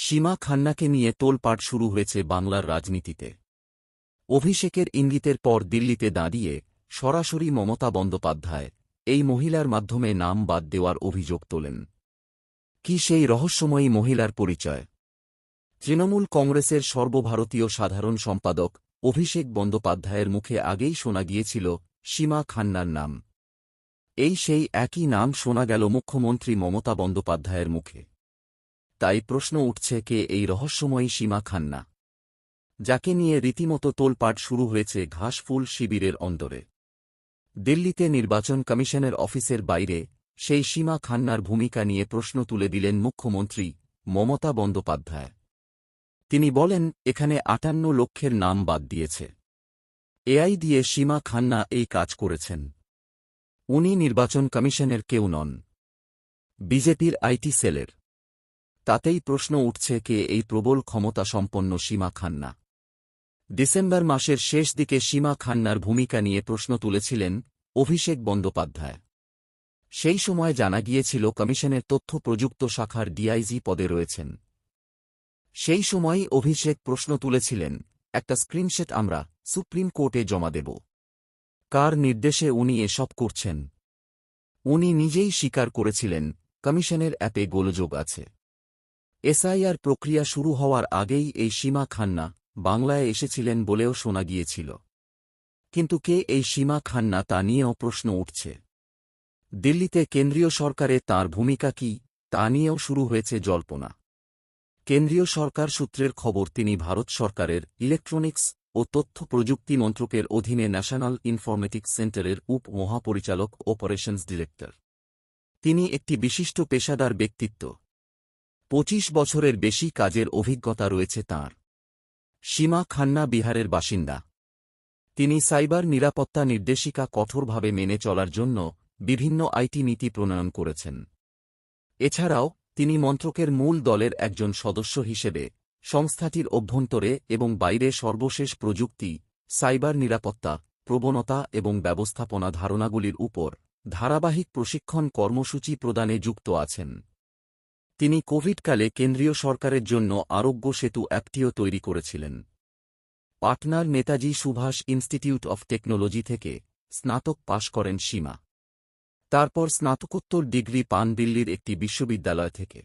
সীমা খান্নাকে নিয়ে তোলপাট শুরু হয়েছে বাংলার রাজনীতিতে। অভিষেকের ইঙ্গিতের পর দিল্লিতে দাঁড়িয়ে সরাসরি মমতা বন্দ্যোপাধ্যায় এই মহিলার মাধ্যমে নাম বাদ দেওয়ার অভিযোগ তোলেন। কি সেই রহস্যময়ী মহিলার পরিচয়? তৃণমূল কংগ্রেসের সর্বভারতীয় সাধারণ সম্পাদক অভিষেক বন্দ্যোপাধ্যায়ের মুখে আগেই শোনা গিয়েছিল সীমা খান্নার নাম। এই সেই একই নাম শোনা গেল মুখ্যমন্ত্রী মমতা বন্দ্যোপাধ্যায়ের মুখে। তাই প্রশ্ন উঠছে কে এই রহস্যময়ী সীমা খান্না। যাকে নিয়ে রীতিমতো তোলপাট শুরু হয়েছে ঘাসফুল শিবিরের অন্দরে। দিল্লিতে নির্বাচন কমিশনের অফিসের বাইরে সেই সীমা খান্নার ভূমিকা নিয়ে প্রশ্ন তুলে দিলেন মুখ্যমন্ত্রী মমতা বন্দ্যোপাধ্যায়। তিনি বলেন, এখানে আটান্ন লক্ষের নাম বাদ দিয়েছে। এআই দিয়ে সীমা খান্না এই কাজ করেছেন। উনি নির্বাচন কমিশনের কেউ নন। বিজেপির আইটি সেলের। তাতেই প্রশ্ন উঠছে কে এই প্রবল ক্ষমতা সম্পন্ন সীমা খান্না। ডিসেম্বর মাসের শেষ দিকে সীমা খান্নার ভূমিকা নিয়ে প্রশ্ন তুলেছিলেন অভিষেক বন্দ্যোপাধ্যায়। সেই সময় জানা গিয়েছিল কমিশনের তথ্য প্রযুক্ত শাখার ডিআইজি পদে রয়েছেন। সেই সময়ই অভিষেক প্রশ্ন তুলেছিলেন, একটা স্ক্রিনশেট আমরা সুপ্রিম কোর্টে জমা দেব। কার নির্দেশে উনি এসব করছেন? উনি নিজেই স্বীকার করেছিলেন, কমিশনের অ্যাপে গোলযোগ আছে। এসআইআর প্রক্রিয়া শুরু হওয়ার আগেই এই সীমা খান্না বাংলায় এসেছিলেন বলেও শোনা গিয়েছিল। কিন্তু কে এই সীমা খান্না তা নিয়েও প্রশ্ন উঠছে। দিল্লিতে কেন্দ্রীয় সরকারে তার ভূমিকা কি, তা নিয়েও শুরু হয়েছে জল্পনা। কেন্দ্রীয় সরকার সূত্রের খবর, তিনি ভারত সরকারের ইলেকট্রনিক্স ও তথ্য প্রযুক্তি মন্ত্রকের অধীনে ন্যাশনাল ইনফরমেটিক্স সেন্টারের উপ মহাপরিচালক অপারেশনস ডিরেক্টর। তিনি একটি বিশিষ্ট পেশাদার ব্যক্তিত্ব। পঁচিশ বছরের বেশি কাজের অভিজ্ঞতা রয়েছে তাঁর। সীমা খান্না বিহারের বাসিন্দা। তিনি সাইবার নিরাপত্তা নির্দেশিকা কঠোরভাবে মেনে চলার জন্য বিভিন্ন আইটি নীতি প্রণয়ন করেছেন। এছাড়াও, তিনি মন্ত্রকের মূল দলের একজন সদস্য হিসেবে সংস্থাটির অভ্যন্তরে এবং বাইরে সর্বশেষ প্রযুক্তি, সাইবার নিরাপত্তা, প্রবণতা এবং ব্যবস্থাপনা ধারণাগুলির উপর ধারাবাহিক প্রশিক্ষণ কর্মসূচি প্রদানে যুক্ত আছেন। তিনি কোভিডকালে কেন্দ্রীয় সরকারের জন্য আরোগ্য সেতু অ্যাপটিও তৈরি করেছিলেন। পাটনার Netaji Subhash institute of technology থেকে স্নাতক পাশ করেন সীমা। তারপর স্নাতকোত্তর ডিগ্রি পান দিল্লির একটি বিশ্ববিদ্যালয় থেকে।